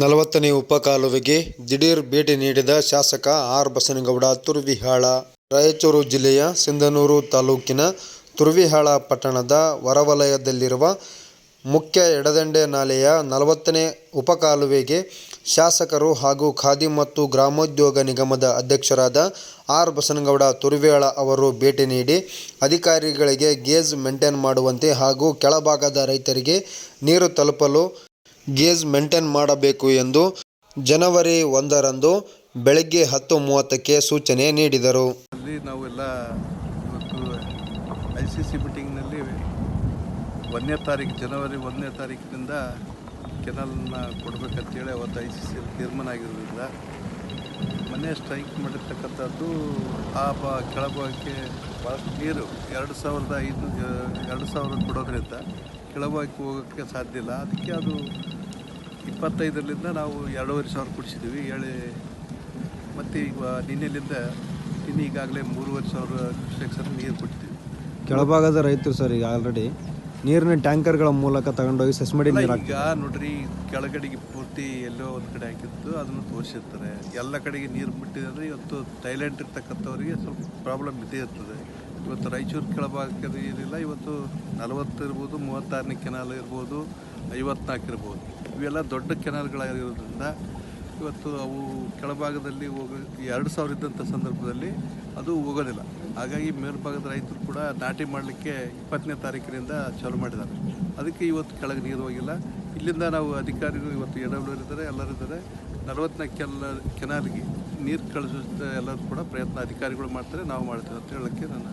ನಲವತ್ತನೇ ಉಪಕಾಲುವೆಗೆ ದಿಢೀರ್ ಭೇಟಿ ನೀಡಿದ ಶಾಸಕ ಆರ್. ಬಸನಗೌಡ, ತುರ್ವಿಹಾಳ, ರಾಯಚೂರು ಜಿಲ್ಲೆಯ ಸಿಂಧನೂರು ತಾಲೂಕಿನ ತುರ್ವಿಹಾಳ ಪಟ್ಟಣದ ಹೊರವಲಯದಲ್ಲಿರುವ ಮುಖ್ಯ ಎಡದಂಡೆ ನಾಲೆಯ ನಲವತ್ತನೇ ಉಪಕಾಲುವೆಗೆ ಶಾಸಕರು ಹಾಗೂ ಖಾದಿ ಮತ್ತು ಗ್ರಾಮೋದ್ಯೋಗ ನಿಗಮದ ಅಧ್ಯಕ್ಷರಾದ ಆರ್. ಬಸನಗೌಡ, ತುರ್ವಿಹಾಳ ಅವರು ಭೇಟಿ ನೀಡಿ ಅಧಿಕಾರಿಗಳಿಗೆ ಗೇಜ್ ಮೇಂಟೈನ್ ಮಾಡುವಂತೆ ಹಾಗೂ ಕೆಳಭಾಗದ ರೈತರಿಗೆ ನೀರು ತಲುಪಲು ಗೇಜ್ ಮೇಂಟೈನ್ ಮಾಡಬೇಕು ಎಂದು ಜನವರಿ ಒಂದರಂದು ಬೆಳಗ್ಗೆ ಹತ್ತು ಮೂವತ್ತಕ್ಕೆ ಸೂಚನೆ ನೀಡಿದರು. ಅಲ್ಲಿ ನಾವೆಲ್ಲ ಇವತ್ತು ಐ ಸಿ ಸಿ ಮೀಟಿಂಗ್ನಲ್ಲಿ ಒಂದನೇ ತಾರೀಕು ಜನವರಿ ಒಂದನೇ ತಾರೀಕಿನಿಂದ ಕೆನಲ್ನ ಕೊಡಬೇಕಂತೇಳಿ ಅವತ್ತು ಐ ಸಿ ಸಿ ತೀರ್ಮಾನ ಆಗಿರೋದ್ರಿಂದ ಮೊನ್ನೆ ಸ್ಟ್ರೈಕ್ ಮಾಡಿರ್ತಕ್ಕಂಥದ್ದು ಆ ಬ ಕೆಳಭಾಗಕ್ಕೆ ಭಾಳಷ್ಟು ನೀರು, ಎರಡು ಸಾವಿರದ ಐದು ಎರಡು ಸಾವಿರ ಕೊಡೋದ್ರಿಂದ ಕೆಳಭಾಗಕ್ಕೆ ಹೋಗೋಕ್ಕೆ ಸಾಧ್ಯ ಇಲ್ಲ. ಅದಕ್ಕೆ ಅದು ಇಪ್ಪತ್ತೈದರಿಂದ ನಾವು ಎರಡೂವರೆ ಸಾವಿರ ಕೊಡಿಸಿದ್ದೀವಿ. ಏಳು ಮತ್ತು ಈಗ ನಿನ್ನೆಲಿಂದ ಇನ್ನು ಈಗಾಗಲೇ ಮೂರುವರೆ ಸಾವಿರ ಸೆಕ್ಷನ್ ನೀರು ಕೊಟ್ಟಿದ್ದೀವಿ. ಕೆಳಭಾಗದ ರೈತರು ಸರ್ ಈಗ ಆಲ್ರೆಡಿ ನೀರಿನ ಟ್ಯಾಂಕರ್ಗಳ ಮೂಲಕ ತಗೊಂಡೋಗಿ ಸಸ್ಮಡಿ ನೀರು ಈಗ ನೋಡ್ರಿ ಕೆಳಗಡೆಗೆ ಪೂರ್ತಿ ಎಲ್ಲೋ ಒಂದು ಕಡೆ ಹಾಕಿತ್ತು ಅದನ್ನು ತೋರಿಸಿರ್ತಾರೆ. ಎಲ್ಲ ಕಡೆಗೆ ನೀರು ಬಿಟ್ಟಿದ್ರೆ ಅಂದರೆ ಇವತ್ತು ಥೈಲ್ಯಾಂಡ್ ಇರ್ತಕ್ಕಂಥವ್ರಿಗೆ ಸ್ವಲ್ಪ ಪ್ರಾಬ್ಲಮ್ ಇದೇ ಇರ್ತದೆ. ಇವತ್ತು ರಾಯಚೂರು ಕೆಳಭಾಗಕ್ಕೆ ಅದು ಏನಿಲ್ಲ ಇವತ್ತು ನಲವತ್ತು ಇರ್ಬೋದು ಮೂವತ್ತಾರನೇ ಕೆನಾಲ್ ಇರ್ಬೋದು ಐವತ್ನಾಲ್ಕು ಇರ್ಬೋದು. ಇವೆಲ್ಲ ದೊಡ್ಡ ಕೆನಾಲ್ಗಳಾಗಿರೋದ್ರಿಂದ ಇವತ್ತು ಅವು ಕೆಳಭಾಗದಲ್ಲಿ ಹೋಗ ಎರಡು ಸಾವಿರ ಇದ್ದಂಥ ಸಂದರ್ಭದಲ್ಲಿ ಅದು ಹೋಗೋದಿಲ್ಲ. ಹಾಗಾಗಿ ಮೇಲ್ಭಾಗದ ರೈತರು ಕೂಡ ನಾಟಿ ಮಾಡಲಿಕ್ಕೆ ಇಪ್ಪತ್ತನೇ ತಾರೀಕಿನಿಂದ ಚಾಲು ಮಾಡಿದ್ದಾರೆ. ಅದಕ್ಕೆ ಇವತ್ತು ಕೆಳಗೆ ನೀರು ಹೋಗಿಲ್ಲ. ಇಲ್ಲಿಂದ ನಾವು ಅಧಿಕಾರಿಗಳು ಇವತ್ತು ಎ ಡಬ್ಲ್ಯೂ ಇದ್ದಾರೆ. ಎಲ್ಲರಿದ್ದಾರೆ ನಲವತ್ತನೇ ಕೆಲ, ಕೆನಾಲ್ಗೆ ನೀರು ಕಳಿಸೋ ಎಲ್ಲರೂ ಕೂಡ ಪ್ರಯತ್ನ ಅಧಿಕಾರಿಗಳು ಮಾಡ್ತಾರೆ, ನಾವು ಮಾಡ್ತೇವೆ ಅಂತ ಹೇಳೋಕ್ಕೆ ನನ್ನ